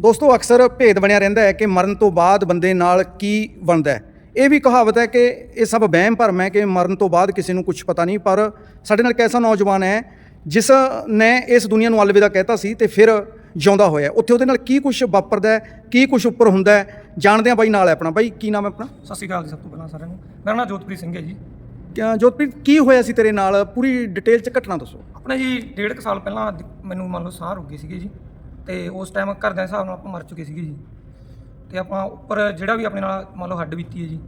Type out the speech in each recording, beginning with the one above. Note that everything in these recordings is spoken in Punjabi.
ਦੋਸਤੋ ਅਕਸਰ ਭੇਦ ਬਣਿਆ ਰਹਿੰਦਾ ਹੈ ਕਿ ਮਰਨ ਤੋਂ ਬਾਅਦ ਬੰਦੇ ਨਾਲ ਕੀ ਬਣਦਾ ਹੈ। ਇਹ ਵੀ ਕਹਾਵਤ ਹੈ ਕਿ ਇਹ ਸਭ ਵਹਿਮ ਭਰਮ ਹੈ ਕਿ ਮਰਨ ਤੋਂ ਬਾਅਦ ਕਿਸੇ ਨੂੰ ਕੁਝ ਪਤਾ ਨਹੀਂ ਪਰ ਸਾਡੇ ਨਾਲ ਇੱਕ ਐਸਾ ਨੌਜਵਾਨ ਹੈ ਜਿਸ ਨੇ ਇਸ ਦੁਨੀਆ ਨੂੰ ਅਲਵਿਦਾ ਕਹਿਤਾ ਸੀ ਤੇ ਫਿਰ ਜਿਉਂਦਾ ਹੋਇਆ ਉੱਥੇ ਉਹਦੇ ਨਾਲ ਕੀ ਕੁਝ ਵਾਪਰਦਾ ਹੈ ਕੀ ਕੁਝ ਉੱਪਰ ਹੁੰਦਾ ਹੈ ਜਾਣਦੇ ਆ ਬਾਈ ਨਾਲ ਹੈ ਆਪਣਾ। ਬਾਈ ਕੀ ਨਾਮ ਹੈ ਆਪਣਾ? ਸਤਿ ਸ਼੍ਰੀ ਅਕਾਲ ਜੀ ਸਭ ਤੋਂ ਪਹਿਲਾਂ ਸਾਰਿਆਂ ਨੂੰ। ਮੇਰਾ ਨਾਮ ਜੋਤਪ੍ਰੀਤ ਸਿੰਘ ਹੈ ਜੀ। ਕਿਆ- ਜੋਤਪ੍ਰੀਤ ਕੀ ਹੋਇਆ ਸੀ ਤੇਰੇ ਨਾਲ? ਪੂਰੀ ਡਿਟੇਲ ਚ ਘਟਨਾ ਦੱਸੋ। ਆਪਣੇ ਜੀ ਡੇਢ ਕੁ ਸਾਲ ਪਹਿਲਾਂ ਮੈਨੂੰ ਮੰਨ ਲਓ ਸਾਹ ਰੁਕ ਗਏ ਸੀਗੇ ਜੀ। ਤੇ ਉਸ ਟਾਈਮ ਘਰਦਿਆਂ ਦੇ ਹਿਸਾਬ ਨਾਲ ਆਪਾਂ ਮਰ ਚੁੱਕੇ ਸੀਗੇ ਜੀ। ਤੇ ਆਪਾਂ ਉੱਪਰ ਜਿਹੜਾ ਵੀ ਆਪਣੇ ਨਾਲ ਮੰਨ ਲਓ ਹੱਡ ਬੀਤੀ ਹੈ ਜੀ,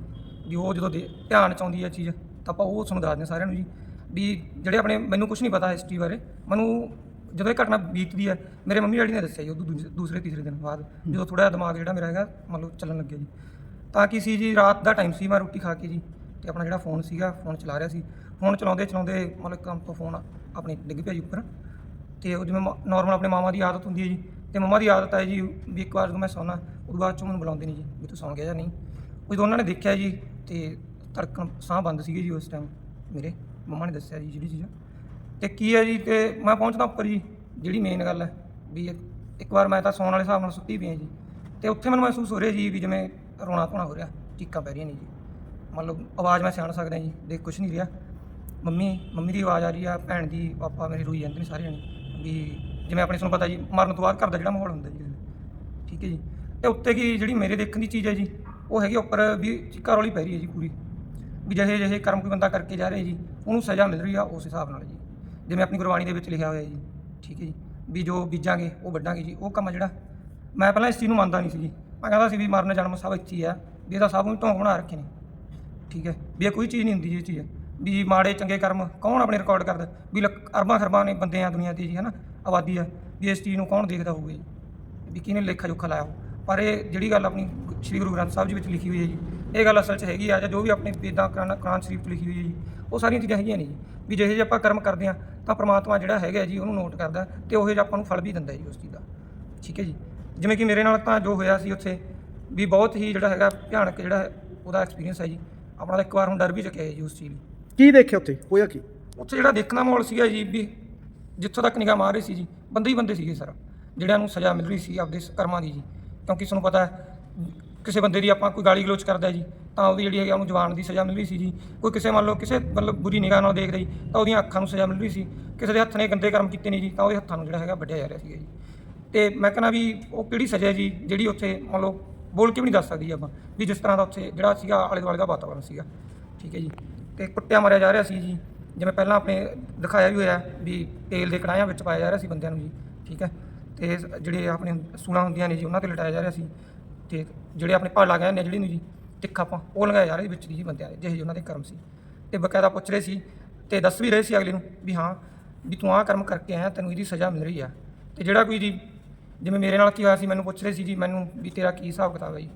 ਵੀ ਉਹ ਜਦੋਂ ਦੇ- ਧਿਆਨ ਚ ਆਉਂਦੀ ਹੈ ਚੀਜ਼, ਤਾਂ ਆਪਾਂ ਉਹ ਤੁਹਾਨੂੰ ਦੱਸਦੇ ਹਾਂ ਸਾਰਿਆਂ ਨੂੰ ਜੀ, ਵੀ ਜਿਹੜੇ ਆਪਣੇ ਮੈਨੂੰ ਕੁਝ ਨਹੀਂ ਪਤਾ ਹਿਸਟਰੀ ਬਾਰੇ। ਮੈਨੂੰ ਜਦੋਂ ਇਹ ਘਟਨਾ ਬੀਤਦੀ ਹੈ, ਮੇਰੇ ਮੰਮੀ ਡੈਡੀ ਨੇ ਦੱਸਿਆ ਜੀ ਉਦੋਂ ਦੂਜੇ- ਦੂਸਰੇ, ਤੀਸਰੇ ਦਿਨ ਬਾਅਦ, ਜਦੋਂ ਥੋੜਾ ਦਿਮਾਗ ਜਿਹੜਾ ਮੇਰਾ ਹੈਗਾ, ਮੰਨ ਲਓ ਚੱਲਣ ਲੱਗਿਆ ਜੀ। ਤਾਂ ਕੀ ਸੀ ਜੀ, ਰਾਤ ਦਾ ਟਾਈਮ ਸੀ, ਮੈਂ ਰੋਟੀ ਖਾ ਕੇ ਜੀ, ਤੇ ਆਪਣਾ ਜਿਹੜਾ ਫੋਨ ਸੀਗਾ ਫੋਨ ਚਲਾ ਰਿਹਾ ਸੀ। ਫੋਨ ਚਲਾਉਂਦੇ ਚਲਾਉਂਦੇ ਮਤਲਬ ਕੰਮ ਤੋਂ ਫੋਨ ਆਪਣੀ ਡਿੱਗ ਪਿਆ ਜੀ ਉੱਪਰ। ਤੇ ਉਹ ਜਿਵੇਂ ਨਾਰਮਲ ਆਪਣੇ ਮਾਮਾ ਦੀ ਆਦਤ ਹੁੰਦੀ ਹੈ ਜੀ, ਤੇ ਮੰਮਾ ਦੀ ਆਦਤ ਹੈ ਜੀ ਵੀ ਇੱਕ ਵਾਰ ਜਦੋਂ ਮੈਂ ਸੌਣਾ ਉਦੋਂ ਬਾਅਦ ਚੋਂ ਮੈਨੂੰ ਬੁਲਾਉਂਦੇ ਨਹੀਂ ਜੀ ਵੀ ਤੂੰ ਸੌਂ ਗਿਆ ਜਾਂ ਨਹੀਂ। ਉਹ ਜਦੋਂ ਉਹਨਾਂ ਨੇ ਦੇਖਿਆ ਜੀ ਤੇ ਧੜਕਣ ਸਾਹ ਬੰਦ ਸੀਗੇ ਜੀ ਉਸ ਟਾਈਮ ਮੇਰੇ, ਮੰਮਾ ਨੇ ਦੱਸਿਆ ਜੀ ਜਿਹੜੀ ਚੀਜ਼ ਤੇ ਕੀ ਹੈ ਜੀ ਤੇ ਮੈਂ ਪਹੁੰਚਦਾ ਉੱਪਰ ਜੀ, ਜਿਹੜੀ ਮੇਨ ਗੱਲ ਹੈ ਵੀ ਇੱਕ- ਵਾਰ ਮੈਂ ਤਾਂ ਸੌਣ ਵਾਲੇ ਹਿਸਾਬ ਨਾਲ ਸੁੱਤੀ ਪਈ ਹਾਂ ਜੀ। ਤੇ ਉੱਥੇ ਮੈਨੂੰ ਮਹਿਸੂਸ ਹੋ ਰਿਹਾ ਜੀ ਵੀ ਜਿਵੇਂ ਰੋਣਾ ਧੋਣਾ ਹੋ ਰਿਹਾ, ਚੀਕਾਂ ਪੈ ਰਹੀਆਂ ਨੇ ਜੀ। ਮਤਲਬ ਆਵਾਜ਼ ਮੈਂ ਸਿਆਣ ਸਕਦਾ ਜੀ, ਦੇਖ ਕੁਛ ਨਹੀਂ ਰਿਹਾ। ਮੰਮੀ ਮੰਮੀ ਦੀ ਆਵਾਜ਼ ਆ ਰਹੀ ਆ, ਭੈਣ ਦੀ, ਪਾਪਾ ਮੇਰੀ ਰੋਈ ਜਾਂਦੇ ਨੇ ਸਾਰੇ ਜਣੇ ਵੀ ਜਿਵੇਂ ਆਪਣੇ ਤੁਹਾਨੂੰ ਪਤਾ ਜੀ, ਮਰਨ ਤੋਂ ਬਾਅਦ ਘਰ ਦਾ ਜਿਹੜਾ ਮਾਹੌਲ ਹੁੰਦਾ ਜੀ ਠੀਕ ਹੈ ਜੀ। ਤੇ ਉੱਤੇ ਕੀ ਜਿਹੜੀ ਮੇਰੇ ਦੇਖਣ ਦੀ ਚੀਜ਼ ਹੈ ਜੀ, ਉਹ ਹੈਗੀ ਉੱਪਰ ਵੀ ਘਰ ਵਾਲੀ ਪੈ ਰਹੀ ਹੈ ਜੀ ਪੂਰੀ। ਵੀ ਜਿਹੇ ਜਿਹੇ ਕਰਮ ਕੋਈ ਬੰਦਾ ਕਰਕੇ ਜਾ ਰਿਹਾ ਜੀ, ਉਹਨੂੰ ਸਜ਼ਾ ਮਿਲ ਰਹੀ ਆ ਉਸ ਹਿਸਾਬ ਨਾਲ ਜੀ। ਜਿਵੇਂ ਆਪਣੀ ਗੁਰਬਾਣੀ ਦੇ ਵਿੱਚ ਲਿਖਿਆ ਹੋਇਆ ਜੀ। ਠੀਕ ਹੈ ਜੀ। ਵੀ ਜੋ ਬੀਜਾਂਗੇ, ਉਹ ਵੱਢਾਂਗੇ ਜੀ। ਉਹ ਕੰਮ ਆ ਜਿਹੜਾ। ਮੈਂ ਪਹਿਲਾਂ ਇਸ ਚੀਜ਼ ਨੂੰ ਮੰਨਦਾ ਨਹੀਂ ਸੀ ਜੀ। ਮੈਂ ਕਹਿੰਦਾ ਸੀ ਵੀ ਮਰਨ ਜਨਮ ਸਭ ਇੱਥੇ ਹੀ ਆ। ਵੀ ਇਹਦਾ ਸਭ ਨੂੰ ਢੋਂਗ ਬਣਾ ਰੱਖੇ ਨੇ। ਠੀਕ ਹੈ। ਵੀ ਇਹ ਕੋਈ ਚੀਜ਼ ਨਹੀਂ ਹੁੰਦੀ ਜੀ, ਇਹ ਚੀਜ਼। ਵੀ ਮਾੜੇ ਚੰਗੇ ਕਰਮ ਕੌਣ ਆਪਣੇ ਰਿਕਾਰਡ ਕਰਦਾ? ਵੀ ਲੱਖ- ਅਰਬਾਂ ਖਰਬਾਂ ਨੇ ਬੰਦੇ ਆ ਦੁਨੀਆ ਤੇ ਜੀ, ਹਨਾ? ਆਬਾਦੀ ਆ। ਵੀ ਇਸ ਚੀਜ਼ ਨੂੰ ਕੌਣ ਦੇਖਦਾ ਹੋਊਗਾ ਜੀ? ਵੀ ਕਿਹਨੇ ਲੇਖਾ ਜੋਖਾ ਲਾਇਆ ਹੋ ਪਰ ਇਹ ਜਿਹੜੀ ਗੱਲ ਆਪਣੀ ਗੁ- ਸ੍ਰੀ ਗੁਰੂ ਗ੍ਰੰਥ ਸਾਹਿਬ ਜੀ ਵਿੱਚ ਲਿਖੀ ਹੋਈ ਹੈ ਜੀ, ਇਹ ਗੱਲ ਅਸਲ 'ਚ ਹੈਗੀ ਆ ਜਾਂ ਜੋ ਵੀ ਆਪਣੇ ਵੇਦਾਂ ਕੁਰਾਨ ਕੁਰਾਨ ਸ਼ਰੀਫ 'ਚ ਲਿਖੀ ਹੋਈ ਹੈ ਜੀ, ਉਹ ਸਾਰੀਆਂ ਚੀਜ਼ਾਂ ਹੈਗੀਆਂ ਨੇ ਜੀ। ਵੀ ਜਿਹੇ ਜਿਹੇ ਆਪਾਂ ਕਰਮ ਕਰਦੇ ਆ ਤਾਂ ਪ੍ਰਮਾਤਮਾ ਜਿਹੜਾ ਹੈਗਾ ਜੀ, ਉਹਨੂੰ ਨੋਟ ਕਰਦਾ ਤੇ ਉਹ ਜਿਹਾ ਆਪਾਂ ਨੂੰ ਫਲ ਵੀ ਦਿੰਦਾ ਜੀ ਉਸ ਚੀਜ਼ ਦਾ। ਠੀਕ ਹੈ ਜੀ? ਜਿਵੇਂ ਕਿ ਮੇਰੇ ਨਾਲ ਤਾਂ ਜੋ ਹੋਇਆ ਸੀ ਉੱਥੇ, ਵੀ ਬਹੁਤ ਹੀ ਜਿਹੜਾ ਹੈਗਾ ਭਿਆਨਕ ਜਿਹੜਾ ਹੈ ਉਹਦਾ ਐਕਸਪੀਰੀਅੰਸ ਹੈ ਜੀ, ਆਪਣਾ ਤਾਂ ਇੱਕ ਵਾਰ ਹੁਣ ਡਰ ਵੀ ਚੁੱਕਿਆ ਹੈ ਜੀ ਉਸ ਚੀਜ਼ ਲਈ ਕੀ ਦੇਖਿਆ ਉੱਥੇ? ਹੋਇਆ ਕੀ? ਉੱਥੇ ਜਿਹੜਾ ਦੇਖਣਾ ਮਾਹੌਲ ਸੀਗਾ ਜੀ ਵੀ ਜਿੱਥੋਂ ਤੱਕ ਨਿਗਾਹ ਮਾਰ ਰਹੀ ਸੀ ਜੀ, ਬੰਦੇ ਹੀ ਬੰਦੇ ਸੀਗੇ ਸਰ। ਜਿਹੜਿਆਂ ਨੂੰ ਸਜ਼ਾ ਮਿਲ ਰਹੀ ਸੀ ਆਪਦੇ ਸ- ਕਰਮਾਂ ਦੀ ਜੀ। ਕਿਉਂਕਿ ਤੁਹਾਨੂੰ ਪਤਾ ਹੈ, ਕਿਸੇ ਬੰਦੇ ਦੀ ਆਪਾਂ ਕੋਈ ਗਾਲੀ ਗਲੋਚ ਕਰਦਾ ਜੀ, ਤਾਂ ਉਹਦੀ ਜਿਹੜੀ ਹੈਗੀ ਆ, ਉਹਨੂੰ ਜਵਾਨ ਦੀ ਸਜ਼ਾ ਮਿਲ ਰਹੀ ਸੀ ਜੀ। ਕੋਈ ਕਿਸੇ ਮੰਨ ਲਓ, ਕਿਸੇ ਮਤਲਬ ਬੁਰੀ ਨਿਗਾਹ ਨਾਲ ਦੇਖਦਾ ਜੀ, ਤਾਂ ਉਹਦੀਆਂ ਅੱਖਾਂ ਨੂੰ ਸਜ਼ਾ ਮਿਲ ਰਹੀ ਸੀ। ਕਿਸੇ ਦੇ ਹੱਥ ਨੇ ਗੰਦੇ ਕਰਮ ਕੀਤੇ ਨੇ ਜੀ, ਤਾਂ ਉਹਦੇ ਹੱਥਾਂ ਨੂੰ ਜਿਹੜਾ ਹੈਗਾ ਵੱਢਿਆ ਜਾ ਰਿਹਾ ਸੀਗਾ ਜੀ। ਤੇ ਮੈਂ ਕਹਿੰਦਾ ਵੀ ਉਹ ਕਿਹੜੀ ਸਜ਼ਾ ਹੈ ਜੀ, ਜਿਹੜੀ ਉੱਥੇ ਮੰਨ ਲਓ, ਬੋਲ ਕੇ ਵੀ ਨਹੀਂ ਦੱਸ ਸਕਦੀ ਆਪਾਂ, ਵੀ ਜਿਸ ਤਰ੍ਹਾਂ ਦਾ ਉੱਥੇ ਜਿਹੜਾ ਸੀਗਾ ਆਲੇ ਦੁਆਲੇ ਦਾ ਵਾਤਾਵਰਨ ਸੀਗਾ। ਠੀਕ ਹੈ ਜੀ। ਤੇ ਕੁੱਟਿਆ ਮਾਰਿਆ ਜਾ ਰਿਹਾ ਸੀ ਜੀ। ਜਿਵੇਂ ਪਹਿਲਾਂ ਆਪਣੇ ਦਿਖਾਇਆ ਵੀ ਹੋਇਆ ਵੀ ਤੇਲ ਦੇ ਕੜਾਹਿਆਂ ਵਿੱਚ ਪਾਇਆ ਜਾ ਰਿਹਾ ਸੀ ਬੰਦਿਆਂ ਨੂੰ ਜੀ, ਠੀਕ ਹੈ। ਤੇ ਜਿਹੜੇ ਆਪਣੇ ਸੂਣਾ ਹੁੰਦੀਆਂ ਨੇ ਜੀ, ਉਹਨਾਂ ਤੇ ਲਟਾਇਆ ਜਾ ਰਿਹਾ ਸੀ। ਤੇ ਜਿਹੜੇ ਆਪਣੇ ਭਾਲਾ ਗਏ ਨੇ ਜਿਹੜੀ ਨੂੰ ਜੀ, ਤਿੱਖਾ ਆਪਾਂ ਉਹ ਲਗਾਇਆ ਜਾ ਰਿਹਾ ਸੀ ਵਿੱਚ ਦੀ ਜੀ ਬੰਦਿਆਂ ਦੇ, ਜਿਹੇ ਜਿਹੇ ਉਹਨਾਂ ਦੇ ਕਰਮ ਸੀ। ਤੇ ਬਕਾਇਦਾ ਪੁੱਛ ਰਹੇ ਸੀ ਤੇ ਦੱਸ ਵੀ ਰਹੇ ਸੀ ਅਗਲੇ ਨੂੰ ਵੀ ਹਾਂ, ਵੀ ਤੂੰ ਆਹ ਕਰਮ ਕਰਕੇ ਆਇਆ, ਤੈਨੂੰ ਇਹਦੀ ਸਜ਼ਾ ਮਿਲ ਰਹੀ ਆ। ਤੇ ਜਿਹੜਾ ਕੋਈ ਜੀ, ਜਿਵੇਂ ਮੇਰੇ ਨਾਲ ਕੀ ਹੋਇਆ ਸੀ, ਮੈਨੂੰ ਪੁੱਛ ਰਹੇ ਸੀ ਜੀ, ਮੈਨੂੰ ਵੀ ਤੇਰਾ ਕੀ ਹਿਸਾਬ ਕਿਤਾਬ ਹੈ ਜੀ?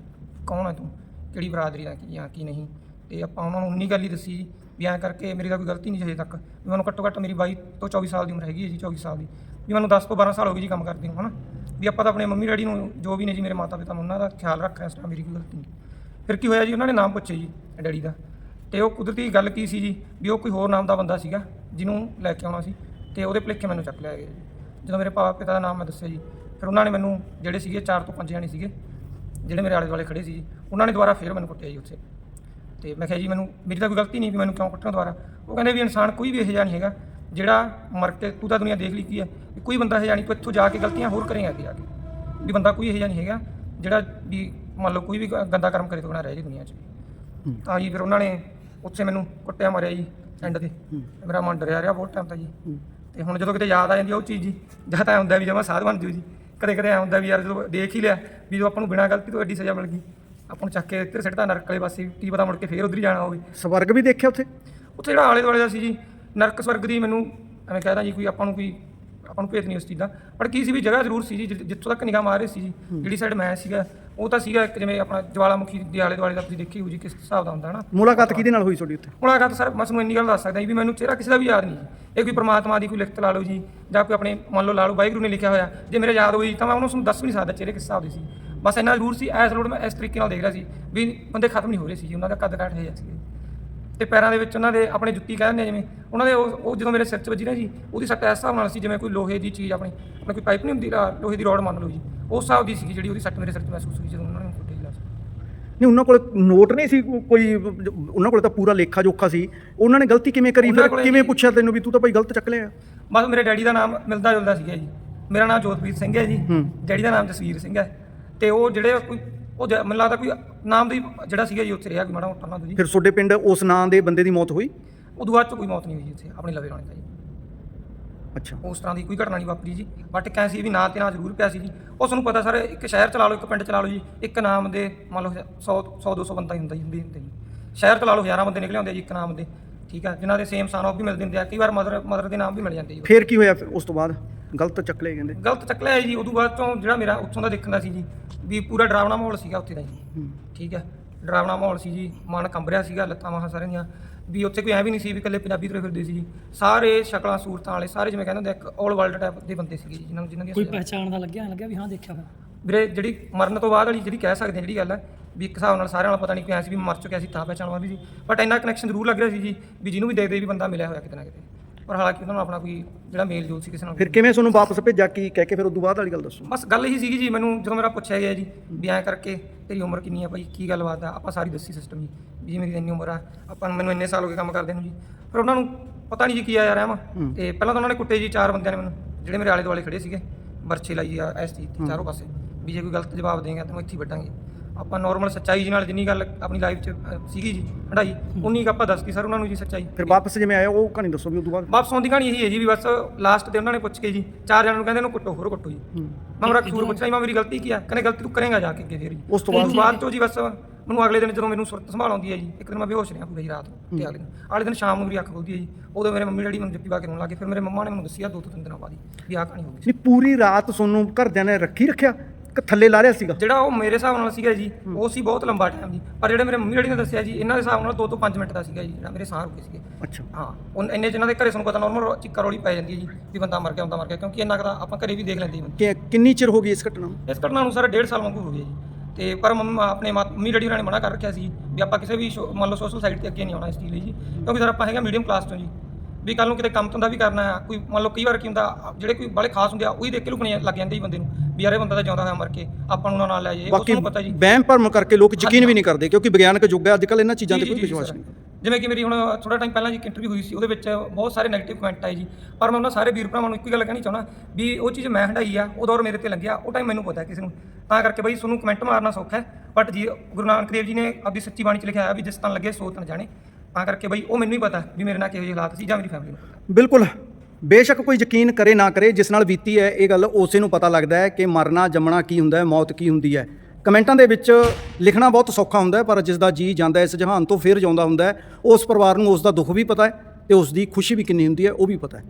ਕੌਣ ਹੈ ਤੂੰ? ਕਿਹੜੀ ਬਰਾਦਰੀ ਦਾ, ਕੀ ਆ, ਕੀ ਨਹੀਂ? ਤੇ ਆਪਾਂ ਉਹਨਾਂ ਨੂੰ ਉਨੀ ਗੱਲ ਹੀ ਦੱਸੀ ਜੀ ਵੀ ਐਂ ਕਰਕੇ ਮੇਰੀ ਤਾਂ ਕੋਈ ਗਲਤੀ ਨਹੀਂ ਜੀ ਹਜੇ ਤੱਕ। ਵੀ ਮੈਨੂੰ ਘੱਟੋ ਘੱਟ ਮੇਰੀ 22 ਤੋਂ 24 ਸਾਲ ਦੀ ਉਮਰ ਹੈਗੀ ਹੈ ਜੀ 24 ਸਾਲ ਦੀ। ਵੀ ਮੈਨੂੰ 10 ਤੋਂ 12 ਸਾਲ ਹੋ ਗਏ ਜੀ ਕੰਮ ਕਰਦੇ ਨੂੰ, ਹਨਾ? ਵੀ ਆਪਾਂ ਤਾਂ ਆਪਣੇ ਮੰਮੀ ਡੈਡੀ ਨੂੰ ਜੋ ਵੀ ਨੇ ਜੀ ਮੇਰੇ ਮਾਤਾ ਪਿਤਾ ਨੂੰ, ਉਹਨਾਂ ਦਾ ਖਿਆਲ ਰੱਖ ਰਹੇ ਇਸ ਤਰ੍ਹਾਂ ਮੇਰੀ ਕੋਈ ਗਲਤੀ ਨਹੀਂ। ਫਿਰ ਕੀ ਹੋਇਆ ਜੀ, ਉਹਨਾਂ ਨੇ ਨਾਮ ਪੁੱਛੇ ਜੀ ਡੈਡੀ ਦਾ। ਤੇ ਉਹ ਕੁਦਰਤੀ ਗੱਲ ਕੀ ਸੀ ਜੀ? ਵੀ ਉਹ ਕੋਈ ਹੋਰ ਨਾਮ ਦਾ ਬੰਦਾ ਸੀਗਾ ਜਿਹਨੂੰ ਲੈ ਕੇ ਆਉਣਾ ਸੀ ਤੇ ਉਹਦੇ ਭੁਲੇਖੇ ਮੈਨੂੰ ਚੱਕ ਲਿਆ ਗਿਆ ਜੀ। ਜਦੋਂ ਮੇਰੇ ਪਾਪਾ ਪਿਤਾ ਦਾ ਨਾਮ ਮੈਂ ਦੱਸਿਆ ਜੀ, ਫਿਰ ਉਹਨਾਂ ਨੇ ਮੈਨੂੰ ਜਿਹੜੇ ਸੀਗੇ 4 ਤੋਂ 5 ਜਾਣੇ ਸੀਗੇ, ਜਿਹੜੇ ਮੇਰੇ ਆਲੇ ਦੁਆਲੇ ਖੜੇ ਸੀ ਜੀ, ਉਹਨਾਂ ਨੇ ਦੁਬਾਰਾ ਫਿਰ ਮੈਨੂੰ ਕੁੱਟਿਆ ਜੀ ਉੱਥੇ। ਤੇ ਮੈਂ ਕਿਹਾ ਜੀ ਮੈਨੂੰ ਮੇਰੀ ਤਾਂ ਕੋਈ ਗਲਤੀ ਨਹੀਂ ਵੀ ਮੈਨੂੰ ਕਿਉਂ ਕੁੱਟਣਾ ਦੁਬਾਰਾ। ਉਹ ਕਹਿੰਦੇ ਵੀ ਇਨਸਾਨ ਕੋਈ ਵੀ ਇਹੋ ਜਿਹਾ ਨਹੀਂ ਹੈਗਾ ਜਿਹੜਾ ਮਰ ਕੇ ਤੂੰ ਤਾਂ ਦੁਨੀਆ ਦੇਖ ਲਈ ਕੀ ਹੈ ਵੀ ਕੋਈ ਬੰਦਾ ਇਹੋ ਨਹੀਂ ਤੂੰ ਇੱਥੋਂ ਜਾ ਕੇ ਗਲਤੀਆਂ ਹੋਰ ਕਰੇਗਾ ਅੱਗੇ ਜਾ ਕੇ। ਵੀ ਬੰਦਾ ਕੋਈ ਇਹੋ ਜਿਹਾ ਨਹੀਂ ਹੈਗਾ ਜਿਹੜਾ ਵੀ ਮੰਨ ਲਓ ਕੋਈ ਵੀ ਗ- ਗੰਦਾ ਕਰਮ ਕਰੇ ਤੋਂ ਬਣਾ ਰਹਿ ਜੇ ਦੁਨੀਆ 'ਚ। ਤਾਂ ਜੀ ਫਿਰ ਉਹਨਾਂ ਨੇ ਉੱਥੇ ਮੈਨੂੰ ਕੁੱਟਿਆ ਮਾਰਿਆ ਜੀ ਐਂਡ ਤੇ ਮੇਰਾ ਮਨ ਡਰਿਆ ਰਿਹਾ ਬਹੁਤ ਟਾਈਮ ਤੱਕ ਜੀ। ਤੇ ਹੁਣ ਜਦੋਂ ਕਿਤੇ ਯਾਦ ਆ ਜਾਂਦੀ ਆ ਉਹ ਚੀਜ਼ ਜੀ ਜਾਂ ਤਾਂ ਐਂ ਹੁੰਦਾ ਵੀ ਜਮਾ ਸਾਧ ਬਣ ਜੂ ਜੀ। ਕਦੇ ਕਦੇ ਐਂ ਹੁੰਦਾ ਵੀ ਯਾਰ ਜਦੋਂ ਦੇਖ ਹੀ ਲਿਆ ਵੀ ਜਦੋਂ ਆਪਾਂ ਨੂੰ ਬਿਨਾਂ ਗਲਤੀ ਤੋਂ ਐਡੀ ਸਜ਼ਾ ਮਿਲ ਗਈ। ਆਪਾਂ ਨੂੰ ਚੱਕ ਕੇ ਇੱਧਰ ਸਿੱਟਦਾ ਨਰਕ ਵਾਲੇ ਪਾਸੇ ਕੀ ਪਤਾ ਮੁੜ ਕੇ ਫੇਰ ਉਧਰ ਹੀ ਜਾਣਾ ਹੋਵੇ। ਸਵਰਗ ਵੀ ਦੇਖਿਆ ਉੱਥੇ? ਉੱਥੇ ਜਿਹੜਾ ਆਲੇ ਦੁਆਲੇ ਦਾ ਸੀ ਜੀ ਨਰਕ ਸਵਰਗ ਦੀ ਮੈਨੂੰ ਐਵੇਂ ਕਹਿਦਾ ਜੀ ਕੋਈ ਆਪਾਂ ਨੂੰ ਕੋਈ ਆਪਾਂ ਨੂੰ ਭੇਤ ਨਹੀਂ ਉਸ ਚੀਜ਼ ਦਾ। ਪਰ ਕੀ ਸੀ ਵੀ ਜਗ੍ਹਾ ਜ਼ਰੂਰ ਸੀ ਜੀ ਜਿ- ਜਿੱਥੋਂ ਤੱਕ ਨਿਗਾਹ ਮਾਰ ਰਹੀ ਸੀ ਜੀ ਜਿਹੜੀ ਸਾਈਡ ਮੈਂ ਸੀਗਾ ਉਹ ਤਾਂ ਸੀਗਾ ਇੱਕ ਜਿਵੇਂ ਆਪਣਾ ਜਵਾਲਾਮੁਖੀ ਦੇ ਆਲੇ ਦੁਆਲੇ ਦਾ ਤੁਸੀਂ ਦੇਖੀ ਹੋ ਜੀ ਕਿਸ ਹਿਸਾਬ ਦਾ ਹੁੰਦਾ ਹਨਾ। ਮੁਲਾਕਾਤ ਕਿਹਦੇ ਨਾਲ ਹੋਈ ਤੁਹਾਡੀ ਉੱਥੇ? ਮੁਲਾਕਾਤ ਸਰ ਮੈਂ ਤੁਹਾਨੂੰ ਇੰਨੀ ਗੱਲ ਦੱਸ ਸਕਦਾ ਜੀ ਵੀ ਮੈਨੂੰ ਚਿਹਰਾ ਕਿਸੇ ਦਾ ਵੀ ਯਾਦ ਨਹੀਂ ਜੀ। ਇਹ ਕੋਈ ਪ੍ਰਮਾਤਮਾ ਦੀ ਕੋਈ ਲਿਖਤ ਲਾ ਲਓ ਜੀ ਜਾਂ ਕੋਈ ਆਪਣੇ ਮੰਨ ਲਓ ਲਾ ਲਓ ਵਾਹਿਗੁਰੂ ਨੇ ਲਿਖਿਆ ਹੋਇਆ। ਜੇ ਮੇਰੇ ਯਾਦ ਹੋਈ ਤਾਂ ਮੈਂ ਉਹਨੂੰ ਤੁਹਾਨੂੰ ਦੱਸ ਵੀ ਨਹੀਂ ਸਕਦਾ ਚਿਹਰੇ ਕਿਸ ਹਿਸਾਬ ਦੇ ਸੀ। ਬਸ ਇੰਨਾ ਜ਼ਰੂਰ ਸੀ ਐਸ ਲੋੜ ਮੈਂ ਇਸ ਤਰੀਕੇ ਨਾਲ ਦੇਖ ਰਿਹਾ ਸੀ ਵੀ ਬੰਦੇ ਖਤਮ ਨਹੀਂ ਹੋ ਰਹੇ ਸੀ ਉਹਨਾਂ ਦਾ ਕੱਦ ਕਾਠ ਹੈ ਸੀ ਤੇ ਪੈਰਾਂ ਦੇ ਵਿੱਚ ਉਹਨਾਂ ਦੇ ਆਪਣੇ ਜੁੱਤੀ ਕਹਿੰਦੇ ਜਿਵੇਂ ਉਹਨਾਂ ਦੇ ਉਹ ਜਦੋਂ ਮੇਰੇ ਸਿਰ 'ਚ ਵੱਜੀ ਨਾ ਜੀ ਉਹਦੀ ਸੱਟ ਇਸ ਹਿਸਾਬ ਨਾਲ ਸੀ ਜਿਵੇਂ ਕੋਈ ਲੋਹੇ ਦੀ ਚੀਜ਼ ਆਪਣੀ ਆਪਣੀ ਕੋਈ ਪਾਈਪ ਨਹੀਂ ਹੁੰਦੀ ਲੋਹੇ ਦੀ ਰੋਡ ਮੰਨ ਲਓ ਜੀ ਉਸ ਹਿਸਾਬ ਦੀ ਸੀ ਜਿਹੜੀ ਉਹਦੀ ਸੱਟ ਮੇਰੇ ਸਿਰ 'ਤੇ ਮਹਿਸੂਸ ਹੋਈ ਜਦੋਂ ਉਹਨਾਂ ਨੇ ਫੁੱਟੇਜ ਲਾ ਨਹੀਂ ਉਹਨਾਂ ਕੋਲ ਨੋਟ ਨਹੀਂ ਸੀ ਕੋਈ ਉਹਨਾਂ ਕੋਲ ਤਾਂ ਪੂਰਾ ਲੇਖਾ ਜੋਖਾ ਸੀ। ਉਹਨਾਂ ਨੇ ਗਲਤੀ ਕਿਵੇਂ ਕਰੀ ਫਿਰ? ਕਿਵੇਂ ਪੁੱਛਿਆ ਤੈਨੂੰ ਵੀ ਤੂੰ ਤਾਂ ਭਾਈ ਗਲਤ ਚੱਕ ਲਿਆ? ਬਸ ਮੇਰੇ ਡੈਡੀ ਦਾ ਨਾਮ ਮਿਲਦਾ ਜੁਲਦਾ ਸੀਗਾ ਜੀ। ਮੇਰਾ ਨਾਮ ਜੋਤਪ੍ਰੀਤ ਸਿੰਘ ਹੈ ਜੀ। ਡੈਡੀ ਦਾ ਨਾਮ ਜਸਵੀਰ ਸਿੰਘ ਹੈ। ਤੇ ਉਹ ਜਿਹੜੇ ਕੋਈ ਉਹ ਜ- ਮੈਨੂੰ ਲੱਗਦਾ ਕੋਈ ਨਾਮ ਦੀ ਜਿਹੜਾ ਸੀਗਾ ਜੀ ਉੱਥੇ ਰਿਹਾ ਕੋਈ ਮਾੜਾ ਮੋਟਾ ਨਾ ਜੀ। ਫਿਰ ਤੁਹਾਡੇ ਪਿੰਡ ਉਸ ਨਾਂ ਦੇ ਬੰਦੇ ਦੀ ਮੌਤ ਹੋਈ? ਉਦੋਂ ਬਾਅਦ ਚ ਕੋਈ ਮੌਤ ਨਹੀਂ ਹੋਈ ਜੀ ਉੱਥੇ ਆਪਣੇ ਲਵੇ ਲਾਉਣੇ ਦਾ ਜੀ। ਅੱਛਾ। ਉਸ ਤਰ੍ਹਾਂ ਦੀ ਕੋਈ ਘਟਨਾ ਨਹੀਂ ਵਾਪਰੀ ਜੀ ਬਟ ਕਹਿ ਸੀ ਵੀ ਨਾਂ ਤੇ ਨਾਂ ਜ਼ਰੂਰ ਪਿਆ ਸੀ ਜੀ। ਉਹ ਤੁਹਾਨੂੰ ਪਤਾ ਸਰ ਇੱਕ ਸ਼ਹਿਰ ਚਲਾ ਲਓ ਇੱਕ ਪਿੰਡ ਚਲਾ ਲਓ ਜੀ ਇੱਕ ਨਾਮ ਦੇ ਮੰਨ ਲਓ 100 100 200 ਬੰਦਾ ਹੀ ਹੁੰਦਾ ਹੀ ਹੁੰਦੇ ਹੁੰਦੇ ਜੀ। ਸ਼ਹਿਰ ਚਲਾ ਲਓ ਹਜ਼ਾਰਾਂ ਬੰਦੇ ਨਿਕਲੇ ਹੁੰਦੇ ਜੀ ਇੱਕ ਨਾਮ ਦੇ। ਠੀਕ ਆ ਜਿਨ੍ਹਾਂ ਦੇ ਸੇਮ ਸਾਨ ਆਫ ਵੀ ਮਿਲਦੇ ਹੁੰਦੇ ਆ ਕਈ ਵਾਰ ਮਦਰ ਮਦਰ ਦੇ ਨਾਮ ਵੀ ਮਿਲ ਜਾਂਦੇ ਜੀ। ਫਿਰ ਕੀ ਹੋਇਆ ਫਿਰ ਉਸ ਤੋਂ ਬਾਅਦ? ਗਲਤ ਚੱਕ ਲਏ ਕਹਿੰਦੇ। ਗਲਤ ਚੱਕ ਲਿਆ ਜੀ ਉਦੋਂ ਬਾਅਦ ਤੋਂ ਜਿਹੜਾ ਮੇਰਾ ਉੱਥੋਂ ਦਾ ਦੇਖਣ ਦਾ ਸੀ ਜੀ ਵੀ ਪੂਰਾ ਡਰਾਵਣਾ ਮਾਹੌਲ ਸੀਗਾ ਉੱਥੇ ਦਾ ਜੀ। ਠੀਕ ਹੈ ਡਰਾਵਣਾ ਮਾਹੌਲ ਸੀ ਜੀ ਮਨ ਕੰਬ ਰਿਹਾ ਸੀਗਾ ਲੱਤਾਂ ਬਾਹਾਂ ਸਾਰਿਆਂ ਦੀਆਂ ਵੀ ਉੱਥੇ ਕੋਈ ਐ ਵੀ ਨਹੀਂ ਸੀ ਵੀ ਇਕੱਲੇ ਪੰਜਾਬੀ ਤੁਰੇ ਫਿਰਦੇ ਸੀ ਜੀ। ਸਾਰੇ ਸ਼ਕਲਾਂ ਸੂਰਤਾਂ ਵਾਲੇ ਸਾਰੇ ਜਿਵੇਂ ਕਹਿੰਦੇ ਹੁੰਦੇ ਆ, ਇੱਕ 올 ਵਰਲਡ ਟਾਈਪ ਦੇ ਬੰਦੇ ਸੀਗੇ ਜੀ ਜਿਨ੍ਹਾਂ ਨੂੰ ਜਿਨ੍ਹਾਂ ਦੀਆਂ ਕੋਈ ਪਹਿਚਾਣ ਦਾ ਲੱਗਿਆ ਲੱਗਿਆ ਵੀ ਹਾਂ ਦੇਖਿਆ ਫਿਰ। ਵੀਰੇ ਜਿਹੜੀ ਮਰਨ ਤੋਂ ਬਾਅਦ ਵਾਲੀ ਜਿਹੜੀ ਕਹਿ ਸਕਦੇ ਹਾਂ ਜਿਹੜੀ ਗੱਲ ਹੈ ਵੀ ਇੱਕ ਹਿਸਾਬ ਨਾਲ ਸਾਰਿਆਂ ਨਾਲ ਪਤਾ ਨਹੀਂ ਐ ਸੀ ਵੀ ਮਰ ਚੁੱਕਿਆ ਸੀ ਤਾਂ ਪਹਿਚਾਣ ਵਾਲੀ ਸੀ। ਬਟ ਇੰਨਾ ਕਨੈਕਸ਼ਨ ਜ਼ਰੂਰ ਲੱਗ ਰਿਹਾ ਸੀ ਜੀ ਵੀ ਜਿਹਨੂੰ ਵੀ ਦੇਖਦੇ ਵੀ ਬੰਦਾ ਮਿਲਿਆ ਹੋਇਆ ਕਿਤੇ ਨਾ ਕਿਤੇ। ਪਰ ਹਾਲਾਂਕਿ ਉਹਨਾਂ ਨੂੰ ਆਪਣਾ ਕੋਈ ਜਿਹੜਾ ਮੇਲ ਜੋਲ ਸੀ ਕਿਸੇ ਨਾਲ ਫਿਰ ਕਿਵੇਂ ਤੁਹਾਨੂੰ ਵਾਪਸ ਭੇਜਿਆ? ਕੀ ਕਹਿ ਕੇ ਫਿਰ ਉਦੋਂ ਬਾਅਦ ਵਾਲੀ ਗੱਲ ਦੱਸੋ। ਬਸ ਗੱਲ ਇਹੀ ਸੀਗੀ ਜੀ ਮੈਨੂੰ ਜਦੋਂ ਮੇਰਾ ਪੁੱਛਿਆ ਗਿਆ ਜੀ ਵੀ ਐਂ ਕਰਕੇ ਤੇਰੀ ਉਮਰ ਕਿੰਨੀ ਆ ਭਾਈ ਕੀ ਗੱਲਬਾਤ ਆ? ਆਪਾਂ ਸਾਰੀ ਦੱਸੀ ਸਿਸਟਮ ਜੀ ਵੀ ਜੀ ਮੇਰੀ ਇੰਨੀ ਉਮਰ ਆ ਆਪਾਂ ਮੈਨੂੰ ਇੰਨੇ ਸਾਲ ਹੋ ਗਏ ਕੰਮ ਕਰਦੇ ਨੂੰ ਜੀ। ਫਿਰ ਉਹਨਾਂ ਨੂੰ ਪਤਾ ਨਹੀਂ ਜੀ ਕੀ ਆ ਯਾਰ ਐਮ ਤੇ ਪਹਿਲਾਂ ਤਾਂ ਉਹਨਾਂ ਨੇ ਕੁੱਟੇ ਜੀ ਚਾਰ ਬੰਦਿਆਂ ਨੇ ਮੈਨੂੰ ਜਿਹੜੇ ਮੇਰੇ ਆਲੇ ਦੁਆਲੇ ਖੜੇ ਸੀਗੇ ਵਰਛੇ ਲਾਈ ਆ ਐਸ ਚੀਜ਼ ਤੇ ਚਾਰੋਂ ਪਾਸੇ। ਵੀ ਜੇ ਕੋਈ ਗਲਤ ਜਵਾਬ ਦੇਗਾ ਤਾਂ ਮੈਂ ਇੱਥੇ ਹੀ ਵੱਢਾਂਗੇ। ਆਪਾਂ ਨਾਰਮਲ ਸੱਚਾਈ ਜੀ ਨਾਲ ਜਿੰਨੀ ਗੱਲ ਆਪਣੀ ਲਾਈਫ 'ਚ ਸੀਗੀ ਜੀ ਹੰਡਾਈ ਉਨੀ ਕੁ ਆਪਾਂ ਦੱਸਤੀ ਸਰ ਉਹਨਾਂ ਨੂੰ ਜੀ ਸੱਚਾਈ। ਫਿਰ ਵਾਪਸ ਜਿਵੇਂ ਆਇਆ ਉਹ ਕਹਾਣੀ ਦੱਸੋ ਵੀ ਉਦੋਂ ਬਾਅਦ। ਵਾਪਸ ਆਉਣ ਦੀ ਕਹਾਣੀ ਇਹੀ ਹੈ ਜੀ ਵੀ ਬਸ ਲਾਸਟ ਤੇ ਉਹਨਾਂ ਨੇ ਪੁੱਛ ਕੇ ਜੀ ਚਾਰ ਜਣਾਂ ਨੂੰ ਕਹਿੰਦੇ ਇਹਨੂੰ ਕੁੱਟੋ ਹੋਰ ਕੁੱਟੋ ਜੀ। ਮੈਂ ਮੇਰਾ ਕਸੂਰ ਪੁੱਛਿਆ ਜੀ ਮੈਂ ਮੇਰੀ ਗਲਤੀ ਕੀ ਆ? ਕਹਿੰਦੇ ਗਲਤੀ ਤੂੰ ਕਰੇਗਾ ਜਾ ਕੇ ਅੱਗੇ ਫੇਰ ਜੀ ਉਸ ਤੋਂ ਬਾਅਦ? ਬਾਅਦ ਚੋਂ ਜੀ ਬਸ ਮੈਨੂੰ ਅਗਲੇ ਦਿਨ ਜਦੋਂ ਮੈਨੂੰ ਸੁਰਤ ਸੰਭਾਲ ਆਉਂਦੀ ਹੈ ਜੀ ਇੱਕ ਦਿਨ ਮੈਂ ਬੇਹੋਸ਼ ਰਿਹਾ ਪੂਰੀ ਰਾਤ ਨੂੰ ਤੇ ਅਗਲੇ ਦਿਨ। ਅਗਲੇ ਦਿਨ ਸ਼ਾਮ ਨੂੰ ਮੇਰੀ ਅੱਖ ਖੁੱਲਦੀ ਹੈ ਜੀ। ਉਦੋਂ ਮੇਰੇ ਮੰਮੀ ਡੈਡੀ ਮੈਨੂੰ ਜੱਫੀ ਪਾ ਕੇ ਰੋਣ ਲੱਗੇ ਫਿਰ ਮੇਰੇ ਮੰਮਾ ਨੇ ਮੈਨੂੰ ਦੱਸਿਆ ਦੋ ਤੋਂ ਤਿੰਨ ਦਿਨਾਂ ਬਾਅਦ ਹੀ ਵੀ ਆਹ ਕਹਾਣੀ ਹੋ ਗਈ ਨਹੀਂ ਪੂਰੀ ਰਾਤ ਤੁਹਾਨੂੰ ਘਰਦਿਆਂ ਨੇ ਰੱਖੀ ਰੱਖਿਆ? ਕਿ ਥੱਲੇ ਲਾ ਰਿਆ ਸੀਗਾ। ਜਿਹੜਾ ਉਹ ਮੇਰੇ ਹਿਸਾਬ ਨਾਲ ਸੀਗਾ ਜੀ ਉਹ ਸੀ ਬਹੁਤ ਲੰਬਾ ਟਾਈਮ ਜੀ। ਪਰ ਜਿਹੜੇ ਮੇਰੇ ਮੰਮੀ ਡੈਡੀ ਨੇ ਦੱਸਿਆ ਜੀ ਇਹਨਾਂ ਦੇ ਹਿਸਾਬ ਨਾਲ 2 ਤੋਂ 5 ਮਿੰਟ ਦਾ ਸੀਗਾ ਜੀ ਜਿਹੜਾ ਮੇਰੇ ਸਾਹ ਰੁਕੇ ਸੀਗੇ। ਅੱਛਾ। ਹਾਂ ਉਹ ਇੰਨੇ ਜਿਨ੍ਹਾਂ ਦੇ ਘਰੇ ਤੁਹਾਨੂੰ ਪਤਾ ਨਾਰਮਲ ਚਿੱਕਾ ਰੋਲੀ ਪੈ ਜਾਂਦੀ ਹੈ ਜੀ ਵੀ ਬੰਦਾ ਮਰ ਗਿਆ ਹੁੰਦਾ ਮਰ ਗਿਆ ਕਿਉਂਕਿ ਇੰਨਾ ਕੁ ਤਾਂ ਆਪਾਂ ਘਰੇ ਵੀ ਦੇਖ ਲੈਂਦੇ ਹਾਂ। ਕਿ ਕਿੰਨੀ ਚਿਰ ਹੋ ਗਈ ਇਸ ਘਟਨਾ ਨੂੰ? ਇਸ ਘਟਨਾ ਨੂੰ ਸਰ ਡੇਢ ਸਾਲ ਵਾਂਗੂ ਹੋ ਗਿਆ ਜੀ। ਤੇ ਪਰ ਮੰਮਾ ਆਪਣੇ ਮੰਮੀ ਡੈਡੀ ਹੋਰਾਂ ਨੇ ਮਨਾ ਕਰ ਰੱਖਿਆ ਸੀ ਵੀ ਆਪਾਂ ਕਿਸੇ ਵੀ ਮੰਨ ਲਓ ਸੋਸ਼ਲ ਸਾਈਟ ਤੇ ਅੱਗੇ ਨਹੀਂ ਆਉਣਾ ਇਸ ਚੀਜ਼ ਲਈ ਜੀ। ਕਿਉਂਕਿ ਸਰ ਆਪਾਂ ਹੈਗਾ ਮੀਡੀਅਮ ਕਲਾਸ ਤੋਂ ਜੀ। ਵੀ ਕੱਲ ਨੂੰ ਕਿਤੇ ਕੰਮ ਧੰਦਾ ਵੀ ਕਰਨਾ ਆ ਕੋਈ ਮੰਨ ਲਓ ਕਈ ਵਾਰ ਕੀ ਹੁੰਦਾ ਜਿਹੜੇ ਕੋਈ ਬੜੇ ਖਾਸ ਹੁੰਦੇ ਆ ਉਹੀ ਦੇਖ ਕੇ ਲੁਕਣੇ ਲੱਗ ਜਾਂਦੇ ਜੀ ਬੰਦੇ ਨੂੰ ਵੀ ਯਾਰ ਬੰਦਾ ਤਾਂ ਜਿਉਂਦਾ ਹੋਇਆ ਮਰ ਕੇ ਆਪਾਂ ਨੂੰ ਨਾ ਨਾਲ ਲੈ ਜਾਏ ਉਹ ਬਾਕੀ ਪਤਾ ਜੀ। ਵਹਿਮ ਭਰਮ ਕਰਕੇ ਲੋਕ ਯਕੀਨ ਵੀ ਨਹੀਂ ਕਰਦੇ ਕਿਉਂਕਿ ਵਿਗਿਆਨਕ ਯੁੱਗ ਹੈ ਅੱਜ ਕੱਲ ਇਹਨਾਂ ਚੀਜ਼ਾਂ ਤੇ ਕੋਈ ਵਿਸ਼ਵਾਸ। ਨਹੀਂ। ਜਿਵੇਂ ਕਿ ਮੇਰੀ ਹੁਣ ਥੋੜਾ ਟਾਈਮ ਪਹਿਲਾਂ ਜੀ ਇੱਕ ਇੰਟਰਵਿਊ ਹੋਈ ਸੀ ਉਹਦੇ ਵਿੱਚ ਬਹੁਤ ਸਾਰੇ 네ਗੇਟਿਵ ਕਮੈਂਟ ਆਏ ਜੀ ਪਰ ਮੈਂ ਉਹਨਾਂ ਸਾਰੇ ਵੀਰ ਭਰਾਵਾਂ ਨੂੰ ਇੱਕੋ ਹੀ ਗੱਲ ਕਹਿਣੀ ਚਾਹੁੰਦਾ ਵੀ ਉਹ ਚੀਜ਼ ਮੈਂ ਹੰਡਾਈ ਆ ਉਹ ਦੌਰ ਮੇਰੇ ਤੇ ਲੰਘਿਆ ਉਹ ਟਾਈਮ ਮੈਨੂੰ ਪਤਾ ਕਿਸੇ ਨੂੰ। ਤਾਂ ਕਰਕੇ ਬਈ ਤੁਹਾਨੂੰ ਕਮੈਂਟ ਮਾਰਨਾ ਸੌਖਾ ਹੈ ਬਟ ਜੀ ਗੁਰੂ ਨਾਨਕ ਦੇਵ ਜੀ ਨੇ ਆਪਣੀ ਸੱਚੀ ਬਾਣੀ 'ਚ ਲਿਖਿਆ ਆ ਵੀ ਜਿਸ ਤਨ ਲੱਗੇ ਸੋ ਤਨ ਜਾਣੇ। ਤਾਂ ਕਰਕੇ ਬਈ ਉਹ ਮੈਨੂੰ ਹੀ ਪਤਾ ਵੀ ਮੇਰੇ ਨਾਲ ਕਿਹੋ ਜਿਹੇ ਹਾਲਾਤ ਸੀ ਜਾਂ ਮੇਰੀ ਫੈਮਿਲੀ ਨੂੰ ਬਿਲਕੁਲ। ਬੇਸ਼ੱਕ ਕੋਈ ਯਕੀਨ ਕਰੇ ਨਾ ਕਰੇ, ਜਿਸ ਨਾਲ ਬੀਤੀ ਹੈ ਇਹ ਗੱਲ, ਉਸੇ ਨੂੰ ਪਤਾ ਲੱਗਦਾ ਹੈ ਕਿ ਮਰਨਾ, ਜੰਮਣਾ ਕੀ ਹੁੰਦਾ ਹੈ, ਮੌਤ ਕੀ ਹੁੰਦੀ ਹੈ। ਕਮੈਂਟਾਂ ਦੇ ਵਿੱਚ ਲਿਖਣਾ ਬਹੁਤ ਸੌਖਾ ਹੁੰਦਾ ਹੈ, ਪਰ ਜਿਸ ਦਾ ਜੀ ਜਾਂਦਾ ਇਸ ਜਹਾਨ ਤੋਂ ਫਿਰ ਜਾਂਦਾ ਹੁੰਦਾ ਹੈ, ਉਸ ਪਰਿਵਾਰ ਨੂੰ ਉਸ ਦਾ ਦੁੱਖ ਵੀ ਪਤਾ ਹੈ ਤੇ ਉਸ ਦੀ ਖੁਸ਼ੀ ਵੀ ਕਿੰਨੀ ਹੁੰਦੀ ਹੈ, ਉਹ ਵੀ ਪਤਾ ਹੈ।